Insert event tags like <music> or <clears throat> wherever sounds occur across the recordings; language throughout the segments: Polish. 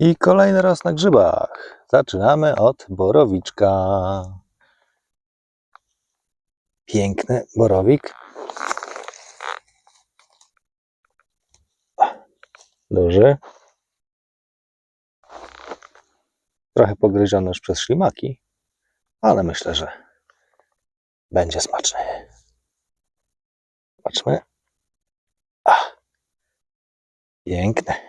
I kolejny raz na grzybach. Zaczynamy od borowiczka. Piękny borowik. Duży. Trochę pogryziony już przez ślimaki, ale myślę, że będzie smaczny. Zobaczmy. Ach, piękny.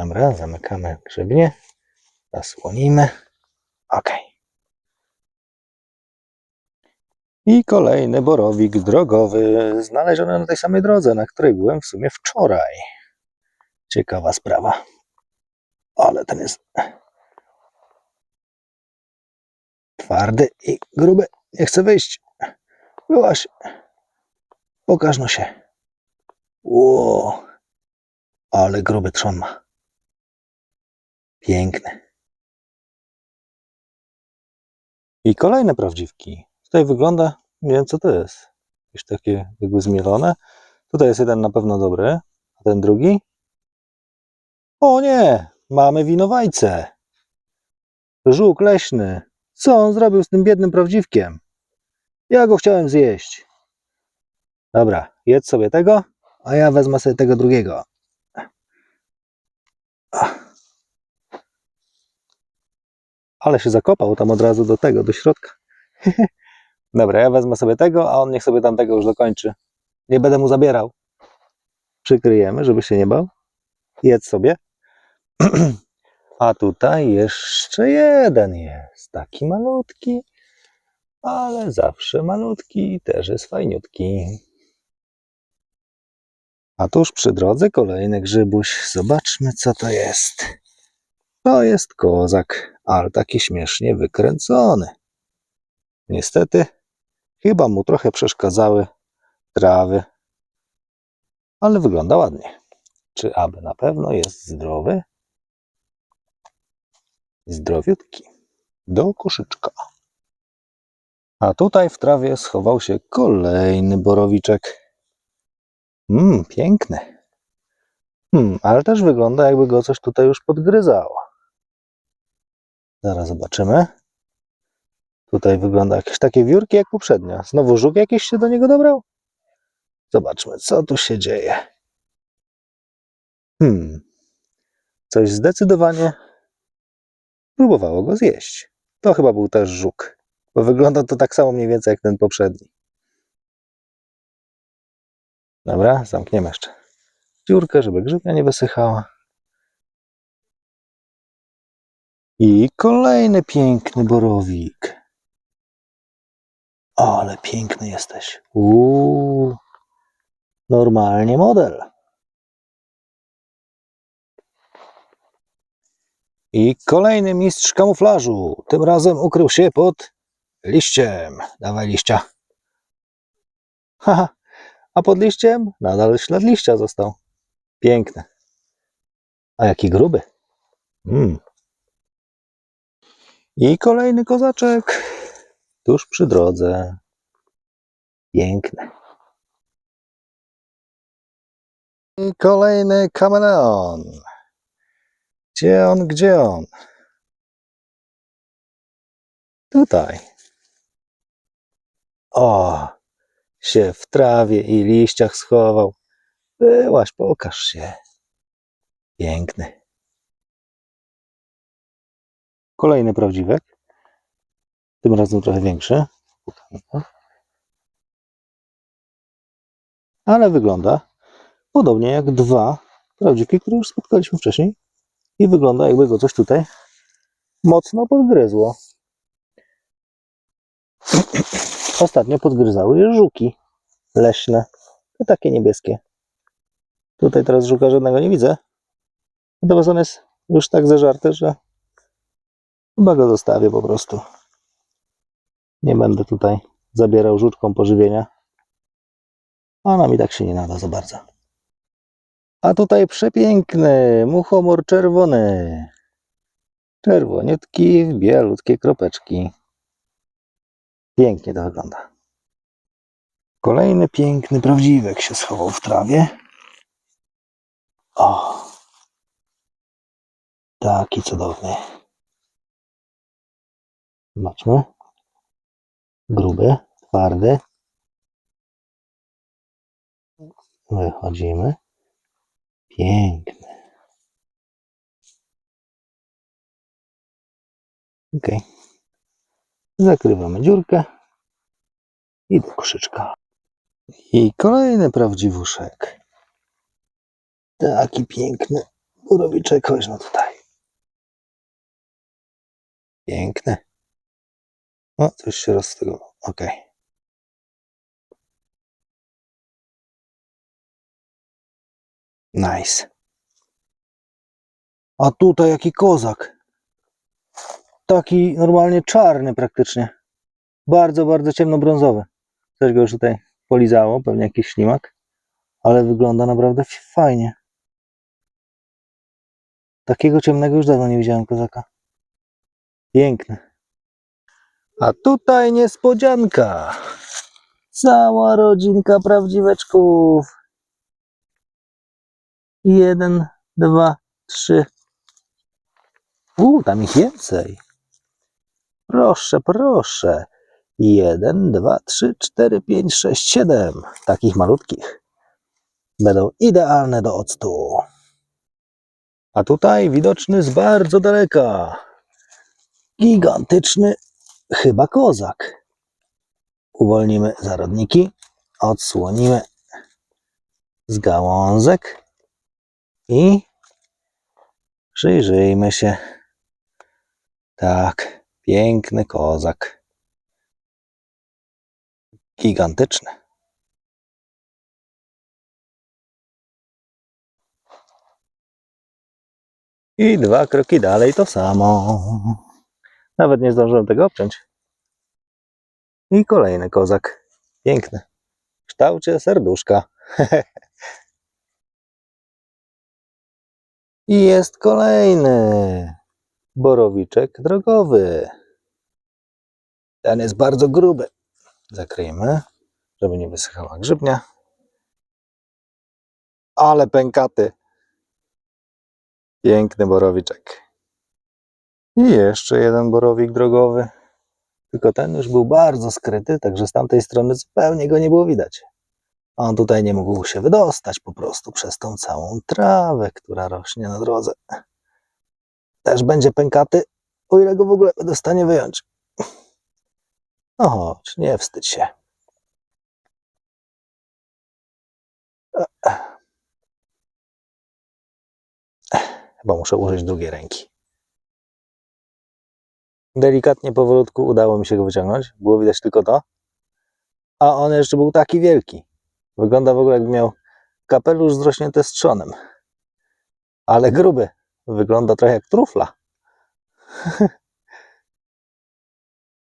Dobra, zamykamy grzybnie. Zasłonimy. Ok. I kolejny borowik drogowy, znaleziony na tej samej drodze, na której byłem w sumie wczoraj. Ciekawa sprawa. Ale ten jest twardy i gruby. Nie chce wyjść. Byłaś. Pokaż no się. Ło. Ale gruby trzon ma. Piękny. I kolejne prawdziwki. Tutaj wygląda, nie wiem co to jest. Jakieś takie jakby zmielone. Tutaj jest jeden na pewno dobry, a ten drugi? O nie, mamy winowajcę. Żuk leśny. Co on zrobił z tym biednym prawdziwkiem? Ja go chciałem zjeść. Dobra, jedz sobie tego, a ja wezmę sobie tego drugiego. Ale się zakopał tam od razu do tego, do środka. <laughs> Dobra, ja wezmę sobie tego, a on niech sobie tamtego już dokończy. Nie będę mu zabierał. Przykryjemy, żeby się nie bał. Jedz sobie. <clears throat> A tutaj jeszcze jeden jest. Taki malutki, ale zawsze malutki też jest fajniutki. A tuż przy drodze kolejny grzybuś. Zobaczmy, co to jest. To jest kozak, ale taki śmiesznie wykręcony. Niestety, chyba mu trochę przeszkadzały trawy, ale wygląda ładnie. Czy aby na pewno jest zdrowy? Zdrowiutki. Do koszyczka. A tutaj w trawie schował się kolejny borowiczek. Mmm, piękny. Hmm, ale też wygląda, jakby go coś tutaj już podgryzało. Zaraz zobaczymy. Tutaj wygląda jakieś takie wiórki jak poprzednio. Znowu żuk jakiś się do niego dobrał? Zobaczmy, co tu się dzieje. Hmm. Coś zdecydowanie próbowało go zjeść. To chyba był też żuk, bo wygląda to tak samo mniej więcej jak ten poprzedni. Dobra, zamkniemy jeszcze dziurkę, żeby grzybnia nie wysychała. I kolejny piękny borowik. Ale piękny jesteś. Uuu, normalnie model. I kolejny mistrz kamuflażu. Tym razem ukrył się pod liściem. Dawaj liścia. Haha, a pod liściem nadal ślad liścia został. Piękny. A jaki gruby. Mm. I kolejny kozaczek tuż przy drodze. Piękny. I kolejny kameleon. Gdzie on, gdzie on? Tutaj. O, się w trawie i liściach schował. Byłaś, pokaż się. Piękny. Kolejny prawdziwek. Tym razem trochę większy. Ale wygląda podobnie jak dwa prawdziwki, które już spotkaliśmy wcześniej. I wygląda jakby go coś tutaj mocno podgryzło. Ostatnio podgryzały je żuki leśne. To takie niebieskie. Tutaj teraz żuka żadnego nie widzę. Natomiast on jest już tak zeżarty, że chyba go zostawię po prostu. Nie będę tutaj zabierał żuczką pożywienia. Ona mi tak się nie nada za bardzo. A tutaj przepiękny muchomor czerwony. Czerwoniutki, bielutkie kropeczki. Pięknie to wygląda. Kolejny piękny prawdziwek się schował w trawie. O, Taki cudowny. Zobaczmy. Gruby, twardy. Wychodzimy. Piękny. Ok. Zakrywamy dziurkę. I do koszyczka. I kolejny prawdziwuszek. Taki piękny borowiczek. Chodź no tutaj. O, coś się rozstygowało. Ok. Nice. A tutaj jaki kozak. Taki normalnie czarny praktycznie. Bardzo, bardzo ciemnobrązowy. Coś go już tutaj polizało, pewnie jakiś ślimak. Ale wygląda naprawdę fajnie. Takiego ciemnego już dawno nie widziałem kozaka. Piękny. A tutaj niespodzianka. Cała rodzinka prawdziweczków. Jeden, dwa, trzy. U, tam ich więcej. Proszę, proszę. Jeden, dwa, trzy, cztery, pięć, sześć, siedem. Takich malutkich. Będą idealne do octu. A tutaj widoczny z bardzo daleka. Gigantyczny chyba kozak. Uwolnimy zarodniki, odsłonimy z gałązek i przyjrzyjmy się. Tak, piękny kozak. Gigantyczny. I dwa kroki dalej to samo. Nawet nie zdążyłem tego obciąć. I kolejny kozak. Piękny. W kształcie serduszka. <laughs> I jest kolejny. Borowiczek drogowy. Ten jest bardzo gruby. Zakryjmy, żeby nie wysychała grzybnia. Ale pękaty. Piękny borowiczek. I jeszcze jeden borowik drogowy. Tylko ten już był bardzo skryty, także z tamtej strony zupełnie go nie było widać. A on tutaj nie mógł się wydostać po prostu przez tą całą trawę, która rośnie na drodze. Też będzie pękaty, o ile go w ogóle będę w stanie wyjąć. No chodź, nie wstydź się. Chyba muszę użyć drugiej ręki. Delikatnie, powolutku udało mi się go wyciągnąć. Było widać tylko to. A on jeszcze był taki wielki. Wygląda w ogóle jakby miał kapelusz zrośnięty z trzonem. Ale gruby. Wygląda trochę jak trufla. <laughs>